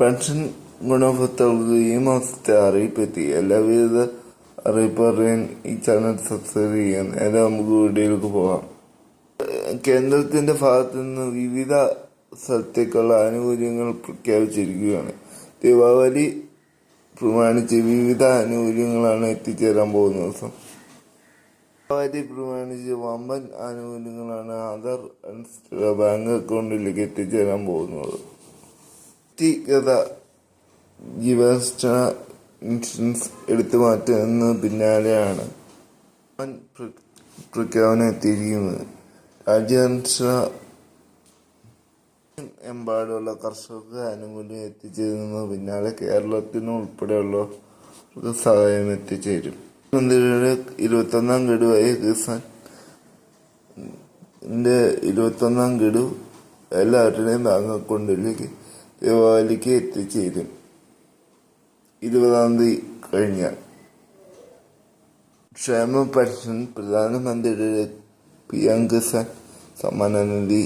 Pension ഗുണഭോക്താക്കൾക്ക് ഈ മാസത്തെ അറിയിപ്പെത്തി. എല്ലാവിധ അറിയിപ്പ് അറിയാൻ ഈ ചാനൽ സബ്സ്ക്രൈബ് ചെയ്യാൻ നേരെ നമുക്ക് വീഡിയോയിലേക്ക് പോകാം. കേന്ദ്രത്തിന്റെ ഭാഗത്തു നിന്ന് വിവിധ സ്ഥലത്തേക്കുള്ള ആനുകൂല്യങ്ങൾ പ്രഖ്യാപിച്ചിരിക്കുകയാണ്. ദീപാവലി പ്രമാണിച്ച് വിവിധ ആനുകൂല്യങ്ങളാണ് എത്തിച്ചേരാൻ പോകുന്ന ദിവസം. ദീപാവലി പ്രമാണിച്ച് വമ്പൻ ആനുകൂല്യങ്ങളാണ് ആധാർ ബാങ്ക് അക്കൗണ്ടിലേക്ക് എത്തിച്ചേരാൻ പോകുന്നത്. വ്യക്തിഗത ഇൻഷുറൻസ് എടുത്തു മാറ്റുന്ന പിന്നാലെയാണ് വൻ പ്ര- പ്രഖ്യാപനം എത്തിയിരിക്കുന്നത് രാജ്യാന്തര എമ്പാടുള്ള കർഷകർക്ക് ആനുകൂല്യം എത്തിച്ചേരുന്ന പിന്നാലെ കേരളത്തിന് ഉൾപ്പെടെയുള്ള സഹായം എത്തിച്ചേരും. മന്ത്രിയുടെ ഇരുപത്തൊന്നാം ഗഡുവായ കിസാൻ ഇരുപത്തൊന്നാം ഗഡു എല്ലാവരുടെയും ബാങ്ക് അക്കൗണ്ടിലേക്ക് ദീപാവലിക്ക് എത്തിച്ചേരും ഇരുപതാം തീയതി കഴിഞ്ഞാൽ ക്ഷേമ പെൻഷൻ പ്രധാനമന്ത്രിയുടെ പി എം കിസാൻ സമ്മാനനിധി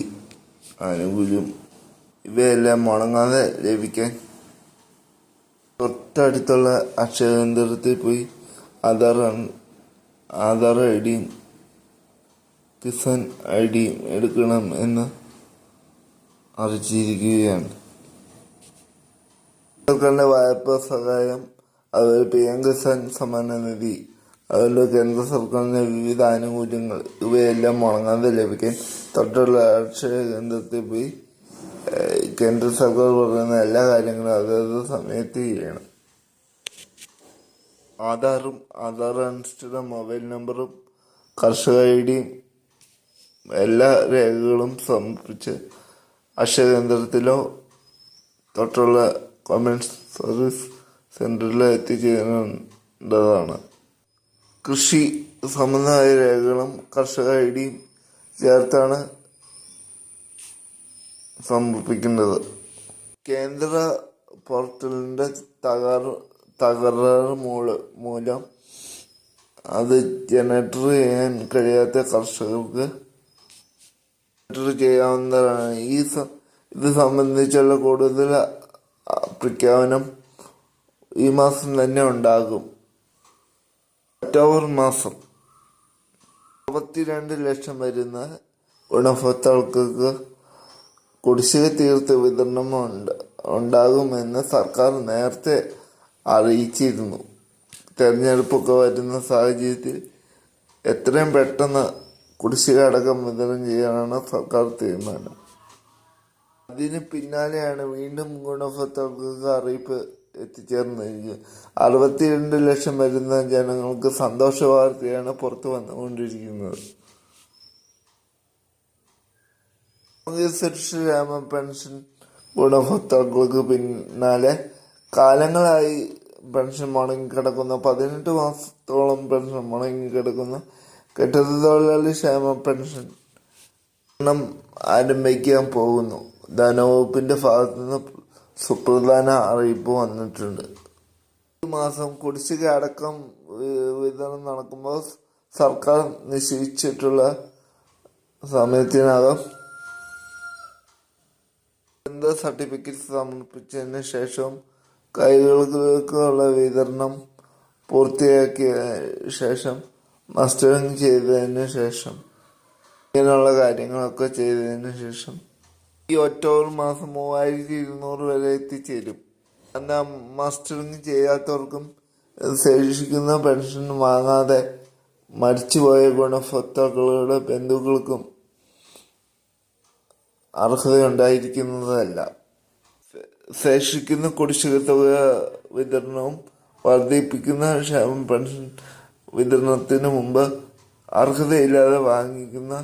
ആനുകൂല്യം. ഇവയെല്ലാം മുടങ്ങാതെ ലഭിക്കാൻ തൊട്ടടുത്തുള്ള അക്ഷയ കേന്ദ്രത്തിൽ പോയി ആധാർ ആധാർ ഐ ഡിയും കിസാൻ ഐ ഡിയും എടുക്കണം എന്ന് അറിയിച്ചിരിക്കുകയാണ്. സർക്കാരിന്റെ വായ്പാ സഹായം അതുപോലെ പി എം കിസാൻ സമ്മാന നിധി അതുപോലെ കേന്ദ്ര സർക്കാരിന്റെ വിവിധ ആനുകൂല്യങ്ങൾ ഇവയെല്ലാം മുടങ്ങാതെ ലഭിക്കാൻ തൊട്ടുള്ള അക്ഷയ കേന്ദ്രത്തിൽ പോയി കേന്ദ്ര സർക്കാർ പറയുന്ന എല്ലാ കാര്യങ്ങളും അതത് സമയത്ത് ചെയ്യണം. ആധാറും ആധാർ അനുഷ്ഠിത മൊബൈൽ നമ്പറും കർഷക ഐ ഡിയും എല്ലാ രേഖകളും സമർപ്പിച്ച് അക്ഷയ കേന്ദ്രത്തിലോ തൊട്ടുള്ള കോമൺ സർവീസ് സെന്ററിൽ എത്തിച്ചേരേണ്ടതാണ്. കൃഷി സംബന്ധമായ രേഖകളും കർഷക ഐ ഡിയും ചേർത്താണ് സമർപ്പിക്കേണ്ടത് കേന്ദ്ര പോർട്ടലിന്റെ തകർ തകരാറ് മൂല- മൂലം അത് ജനറേറ്റർ ചെയ്യാൻ കഴിയാത്ത കർഷകർക്ക് ചെയ്യാവുന്നതാണ്. ഈ ഇത് സംബന്ധിച്ചുള്ള കൂടുതൽ പ്രഖ്യാപനം ഈ മാസം തന്നെ ഉണ്ടാകും. ഒക്ടോബർ മാസം അറുപത്തിരണ്ട് ലക്ഷം വരുന്ന ഗുണഭോക്താക്കൾക്ക് കുടിശ്ശിക തീർത്ത് വിതരണം ഉണ്ട് ഉണ്ടാകുമെന്ന് സർക്കാർ നേരത്തെ അറിയിച്ചിരുന്നു. തെരഞ്ഞെടുപ്പൊക്കെ വരുന്ന സാഹചര്യത്തിൽ എത്രയും പെട്ടെന്ന് കുടിശ്ശിക അടക്കം വിതരണം ചെയ്യാനാണ് സർക്കാർ തീരുമാനം. അതിന് പിന്നാലെയാണ് വീണ്ടും ഗുണഭോക്താക്കൾക്ക് അറിയിപ്പ് എത്തിച്ചേർന്നിരിക്കുന്നത് അറുപത്തിരണ്ട് ലക്ഷം വരുന്ന ജനങ്ങൾക്ക് സന്തോഷ വാർത്തയാണ് പുറത്തു വന്നുകൊണ്ടിരിക്കുന്നത്. സുരക്ഷാമ പെൻഷൻ ഗുണഭോക്താക്കൾക്ക് പിന്നാലെ കാലങ്ങളായി പെൻഷൻ മുടങ്ങിക്കിടക്കുന്ന പതിനെട്ട് മാസത്തോളം പെൻഷൻ മുടങ്ങിക്കിടക്കുന്ന കെട്ടിട തൊഴിലാളി ക്ഷേമ പെൻഷൻ ആരംഭിക്കാൻ പോകുന്നു. ധനവകുപ്പിന്റെ ഭാഗത്തു നിന്ന് സുപ്രധാന അറിയിപ്പ് വന്നിട്ടുണ്ട്. ഈ മാസം കുടിശ്ശിക അടക്കം വിതരണം നടക്കുമ്പോൾ സർക്കാർ നിശ്ചയിച്ചിട്ടുള്ള സമയത്തിനകം ബന്ധ സർട്ടിഫിക്കറ്റ് സമർപ്പിച്ചതിന് ശേഷം കൈകൾക്കുള്ള വിതരണം പൂർത്തിയാക്കിയ ശേഷം മസ്റ്ററിങ് ചെയ്തതിന് ശേഷം ഇങ്ങനെയുള്ള കാര്യങ്ങളൊക്കെ ചെയ്തതിന് ശേഷം ഈ ഒക്ടോബർ മാസം മൂവായിരത്തി ഇരുന്നൂറ് വരെ എത്തിച്ചേരും. എന്നാൽ മസ്റ്ററിങ് ചെയ്യാത്തവർക്കും ശേഷിക്കുന്ന പെൻഷൻ വാങ്ങാതെ മരിച്ചുപോയ ഗുണഭോക്താക്കളുടെ ബന്ധുക്കൾക്കും അർഹതയുണ്ടായിരിക്കുന്നതല്ല. ശേഷിക്കുന്ന കുടിശ്ശിക തുക വിതരണവും വർദ്ധിപ്പിക്കുന്ന ക്ഷേമ പെൻഷൻ വിതരണത്തിന് മുമ്പ് അർഹതയില്ലാതെ വാങ്ങിക്കുന്ന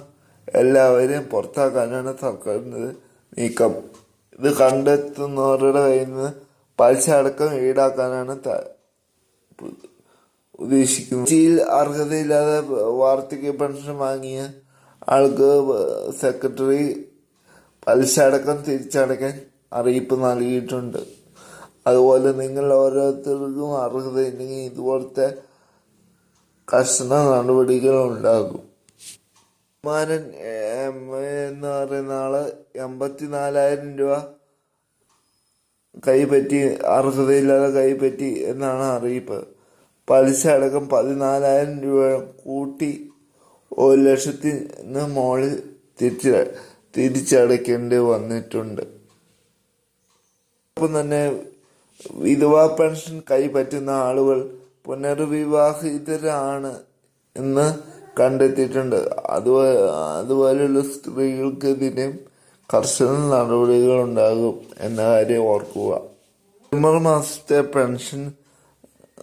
എല്ലാവരെയും പുറത്താക്കാനാണ് സർക്കാരിന്റെ നീക്കം ഇത് കണ്ടെത്തുന്നവരുടെ കയ്യിൽ നിന്ന് പലിശ അടക്കം ഈടാക്കാനാണ് ഉദ്ദേശിക്കുന്നത്. ഉദ്ദേശിക്കുന്നു കൊച്ചിയിൽ അർഹതയില്ലാതെ വാർദ്ധക്യ പെൻഷൻ വാങ്ങിയ ആൾക്ക് സെക്രട്ടറി പലിശ അടക്കം തിരിച്ചടയ്ക്കാൻ അറിയിപ്പ് നൽകിയിട്ടുണ്ട്. അതുപോലെ നിങ്ങൾ ഓരോരുത്തർക്കും അർഹതയില്ലെങ്കിൽ ഇതുപോലത്തെ കർശന നടപടികൾ ഉണ്ടാകും. മാരൻ എം എന്ന് പറയുന്ന ആൾ എൺപത്തിനാലായിരം രൂപ കൈപ്പറ്റി അർഹതയില്ലാതെ കൈപ്പറ്റി എന്നാണ് അറിയിപ്പ്. പലിശ അടക്കം പതിനാലായിരം രൂപ കൂട്ടി ഒരു ലക്ഷത്തിന് മുകളിൽ തിരിച്ച തിരിച്ചടയ്ക്കേണ്ടി വന്നിട്ടുണ്ട്. ഒപ്പം തന്നെ വിധവാ പെൻഷൻ കൈപ്പറ്റുന്ന ആളുകൾ പുനർവിവാഹിതരാണ് എന്ന് കണ്ടെത്തിയിട്ടുണ്ട്. അതുപോലെ അതുപോലെയുള്ള സ്ത്രീകൾക്കെതിരെ കർശന നടപടികൾ ഉണ്ടാകും എന്ന കാര്യം ഓർക്കുക. ഡിസംബർ മാസത്തെ പെൻഷൻ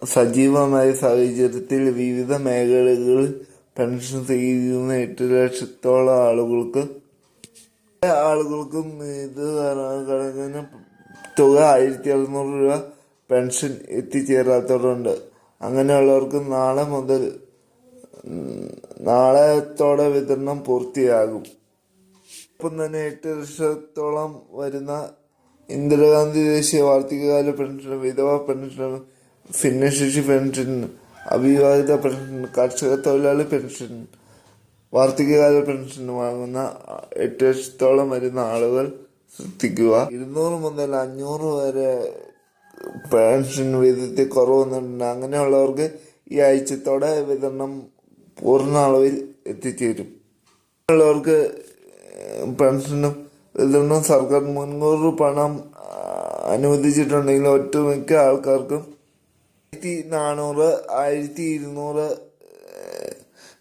സജീവമായ സാഹചര്യത്തിൽ വിവിധ മേഖലകളിൽ പെൻഷൻ സ്വീകരിക്കുന്ന എട്ട് ലക്ഷത്തോളം ആളുകൾക്ക് ആളുകൾക്കും ഇത് കണക്കിന് തുക ആയിരത്തി അറുന്നൂറ് രൂപ പെൻഷൻ എത്തിച്ചേരാത്തവരുണ്ട്. അങ്ങനെയുള്ളവർക്ക് നാളെ മുതൽ നാളെത്തോടെ വിതരണം പൂർത്തിയാകും. ഒപ്പം തന്നെ എട്ട് ലക്ഷത്തോളം വരുന്ന ഇന്ദിരാഗാന്ധി ദേശീയ വാർത്തകാല പെൻഷൻ വിധവ പെൻഷൻ ഭിന്നശേഷി പെൻഷൻ അവിവാഹിത പെൻഷൻ കർഷക തൊഴിലാളി പെൻഷൻ വാർദ്ധക്യകാല പെൻഷൻ വാങ്ങുന്ന എട്ട് ലക്ഷത്തോളം വരുന്ന ആളുകൾ ശ്രദ്ധിക്കുക. ഇരുന്നൂറ് മുതൽ അഞ്ഞൂറ് വരെ പെൻഷൻ വിധത്തിൽ കുറവൊന്നുണ്ട് അങ്ങനെയുള്ളവർക്ക് ഈ ആഴ്ചത്തോടെ വിതരണം പൂർണ അളവിൽ എത്തിച്ചേരും ഉള്ളവർക്ക് പെൻഷനും ഇതൊന്നും സർക്കാർ മുൻകൂർ പണം അനുവദിച്ചിട്ടുണ്ടെങ്കിൽ ഒട്ടുമിക്ക ആൾക്കാർക്കും ആയിരത്തി നാനൂറ് ആയിരത്തി ഇരുന്നൂറ്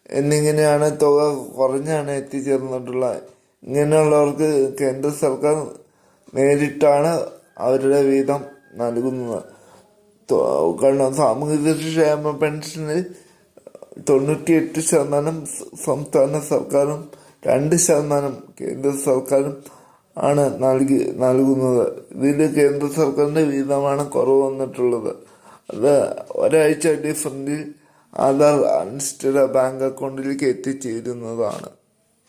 എന്നിങ്ങനെയാണ് തുക കുറഞ്ഞാണ് എത്തിച്ചേർന്നിട്ടുള്ളത് ഇങ്ങനെയുള്ളവർക്ക് കേന്ദ്ര സർക്കാർ നേരിട്ടാണ് അവരുടെ വീതം നൽകുന്നത്. കാരണം സാമൂഹിക ക്ഷേമ പെൻഷനിൽ തൊണ്ണൂറ്റിയെട്ട് ശതമാനം സംസ്ഥാന സർക്കാരും രണ്ട് ശതമാനം കേന്ദ്ര സർക്കാരും ആണ് നൽകി നൽകുന്നത്. ഇതിൽ കേന്ദ്ര സർക്കാരിന്റെ വീതമാണ് കുറവ് വന്നിട്ടുള്ളത്. അത് ഒരാഴ്ച ഡിഫറന്റിൽ ആധാർ അനുഷ്ഠിത ബാങ്ക് അക്കൗണ്ടിലേക്ക് എത്തിച്ചേരുന്നതാണ്.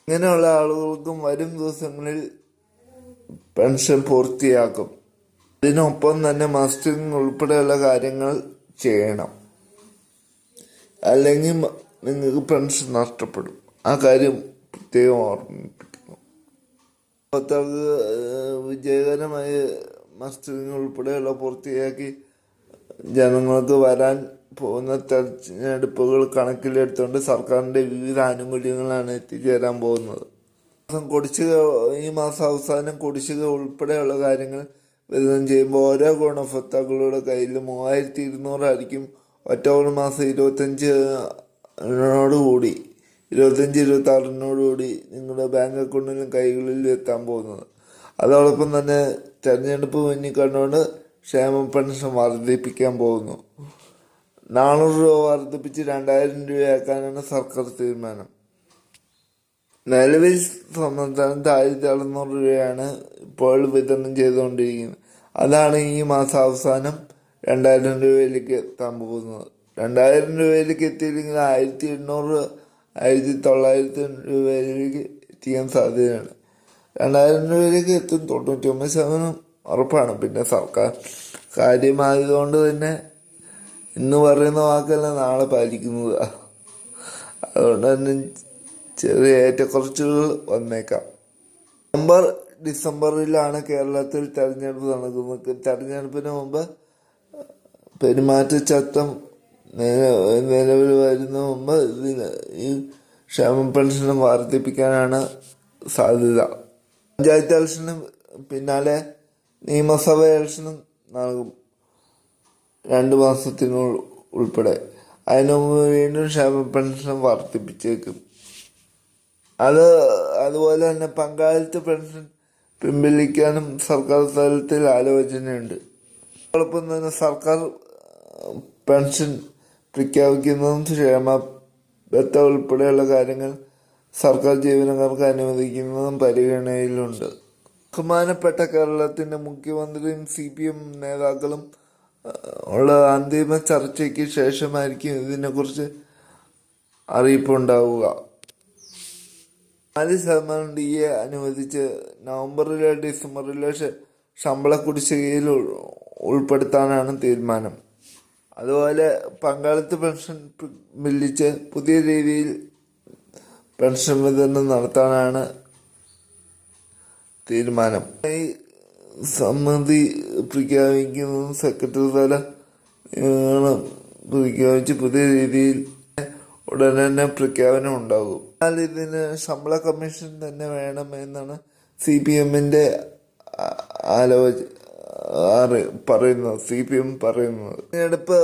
ഇങ്ങനെയുള്ള ആളുകൾക്കും വരും ദിവസങ്ങളിൽ പെൻഷൻ പൂർത്തിയാക്കും. ഇതിനൊപ്പം തന്നെ മസ്റ്റിങ് ഉൾപ്പെടെയുള്ള കാര്യങ്ങൾ ചെയ്യണം. അല്ലെങ്കിൽ നിങ്ങൾക്ക് പെൻഷൻ നഷ്ടപ്പെടും. ആ കാര്യം പ്രത്യേകം ഓർമ്മിപ്പിക്കുന്നു ഏഹ്, വിജയകരമായി മസ്റ്ററിങ് ഉൾപ്പെടെയുള്ള പൂർത്തിയാക്കി ജനങ്ങൾക്ക് വരാൻ പോകുന്ന തെരഞ്ഞെടുപ്പുകൾ കണക്കിലെടുത്തുകൊണ്ട് സർക്കാരിന്റെ വിവിധ ആനുകൂല്യങ്ങളാണ് എത്തിച്ചേരാൻ പോകുന്നത്. മാസം കുടിശ്ശിക ഈ മാസം അവസാനം കുടിശ്ശിക ഉൾപ്പെടെയുള്ള കാര്യങ്ങൾ വിതരണം ചെയ്യുമ്പോൾ ഓരോ ഗുണഭോക്താക്കളുടെ കയ്യിൽ മൂവായിരത്തി ഇരുന്നൂറായിരിക്കും ഒരു മാസം ഇരുപത്തഞ്ചിനോടുകൂടി ഇരുപത്തഞ്ച് ഇരുപത്തി ആറിനോട് കൂടി നിങ്ങളുടെ ബാങ്ക് അക്കൗണ്ടിലും കൈകളിലും എത്താൻ പോകുന്നത്. അതോടൊപ്പം തന്നെ തെരഞ്ഞെടുപ്പ് മുന്നിൽ കണ്ടുകൊണ്ട് ക്ഷേമ പെൻഷൻ വർദ്ധിപ്പിക്കാൻ പോകുന്നു. നാനൂറ് രൂപ വർദ്ധിപ്പിച്ച് രണ്ടായിരം രൂപയാക്കാനാണ് സർക്കാർ തീരുമാനം. നിലവിൽ സംസ്ഥാനത്ത് ആയിരത്തി അറുന്നൂറ് രൂപയാണ് ഇപ്പോൾ വിതരണം ചെയ്തുകൊണ്ടിരിക്കുന്നത്. അതാണ് ഈ മാസം അവസാനം രണ്ടായിരം രൂപയിലേക്ക് എത്താൻ പോകുന്നത് രണ്ടായിരം രൂപയിലേക്ക് എത്തിയില്ലെങ്കിൽ ആയിരത്തി എണ്ണൂറ് ആയിരത്തി തൊള്ളായിരത്തി രൂപയിലേക്ക് എത്തിക്കാൻ സാധ്യതയാണ്. രണ്ടായിരം രൂപയിലേക്ക് എത്തും. തൊണ്ണൂറ്റി ഒമ്പത് ശതമാനം ഉറപ്പാണ്. പിന്നെ സർക്കാർ കാര്യമായതുകൊണ്ട് തന്നെ ഇന്ന് പറയുന്ന വാക്കല്ല നാളെ പാലിക്കുന്നത്. അതുകൊണ്ട് തന്നെ ചെറിയ ഏറ്റക്കുറച്ചുകൾ വന്നേക്കാം. നവംബർ ഡിസംബറിലാണ് കേരളത്തിൽ തെരഞ്ഞെടുപ്പ് നടക്കുന്നത്. തെരഞ്ഞെടുപ്പിന് മുമ്പ് പെരുമാറ്റച്ചട്ടം നില- നിലവിൽ വരുന്ന മുമ്പ് ഇതിന് ഈ ക്ഷേമ പെൻഷനും വർദ്ധിപ്പിക്കാനാണ് സാധ്യത. പഞ്ചായത്ത് ഇലക്ഷനും പിന്നാലെ നിയമസഭ ഇലക്ഷനും നൽകും രണ്ട് മാസത്തിനുള്ള ഉൾപ്പെടെ. അതിനു മുമ്പ് വീണ്ടും ക്ഷേമ പെൻഷൻ വർദ്ധിപ്പിച്ചേക്കും. അത് അതുപോലെ തന്നെ പങ്കാളിത്ത പെൻഷൻ പിൻവലിക്കാനും സർക്കാർ തലത്തിൽ ആലോചനയുണ്ട്. അതോടൊപ്പം തന്നെ സർക്കാർ പെൻഷൻ പ്രഖ്യാപിക്കുന്നതും ക്ഷേമ ബത്ത ഉൾപ്പെടെയുള്ള കാര്യങ്ങൾ സർക്കാർ ജീവനക്കാർക്ക് അനുവദിക്കുന്നതും പരിഗണനയിലുണ്ട്. ബഹുമാനപ്പെട്ട കേരളത്തിന്റെ മുഖ്യമന്ത്രിയും സി പി എം നേതാക്കളും ഉള്ള അന്തിമ ചർച്ചയ്ക്ക് ശേഷമായിരിക്കും ഇതിനെക്കുറിച്ച് അറിയിപ്പുണ്ടാവുക. നാല് ശതമാനം ഡി എ അനുവദിച്ച് നവംബറിലെ ഡിസംബറിലെ ശമ്പള കുടിശ്ശികയിൽ ഉൾപ്പെടുത്താനാണ് തീരുമാനം. അതുപോലെ പങ്കാളിത്ത പെൻഷൻ ബില്ലിച്ച് പുതിയ രീതിയിൽ പെൻഷൻ വിതരണം നടത്താനാണ് തീരുമാനം. ഈ സമ്മതി പ്രഖ്യാപിക്കുന്നതും സെക്രട്ടറി തല പ്രഖ്യാപിച്ച് പുതിയ രീതിയിൽ ഉടൻ തന്നെ പ്രഖ്യാപനം ഉണ്ടാകും. എന്നാൽ ഇതിന് ശമ്പള കമ്മീഷൻ തന്നെ വേണം എന്നാണ് സി പി എമ്മിന്റെ ആലോച അറി- പറയുന്നു? സി പി എം പറയുന്നത് തിരഞ്ഞെടുപ്പ്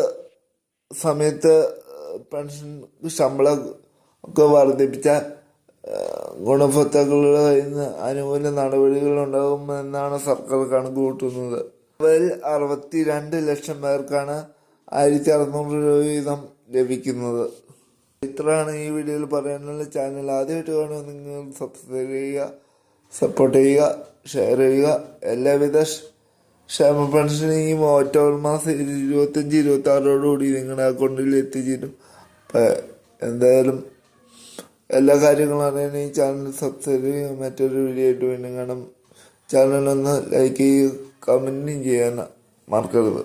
സമയത്ത് പെൻഷൻ ശമ്പളം ഒക്കെ വർദ്ധിപ്പിച്ച ഗുണഭോക്താക്കളുടെ കയ്യിൽ നിന്ന് അനുകൂല നടപടികൾ ഉണ്ടാകുമെന്നാണ് സർക്കാർ കണക്ക് കൂട്ടുന്നത് അറുപത്തി രണ്ട് ലക്ഷം പേർക്കാണ് ആയിരത്തി അറുന്നൂറ് രൂപ വീതം ലഭിക്കുന്നത്. ഇത്രയാണ് ഈ വീഡിയോയിൽ പറയാനുള്ള ചാനൽ. ആദ്യമായിട്ട് കാണുക നിങ്ങൾ സബ്സ്ക്രൈബ് ചെയ്യുക സപ്പോർട്ട് ചെയ്യുക ഷെയർ ചെയ്യുക. എല്ലാവിധ ക്ഷേമ പെൻഷൻ ഈ ഒക്ടോബർ മാസം ഇരുപത്തഞ്ച് ഇരുപത്തി ആറോടുകൂടി നിങ്ങളുടെ അക്കൗണ്ടിൽ എത്തിച്ചേരും. എന്തായാലും എല്ലാ കാര്യങ്ങളും അറിയാൻ ഈ ചാനൽ സബ്സ്ക്രൈബ് ചെയ്യുക. മറ്റൊരു വീഡിയോ ആയിട്ട് വീണ്ടും കാണാം. ചാനലൊന്ന് ലൈക്ക് ചെയ്യുക കമന്റും ചെയ്യാൻ മറക്കരുത്.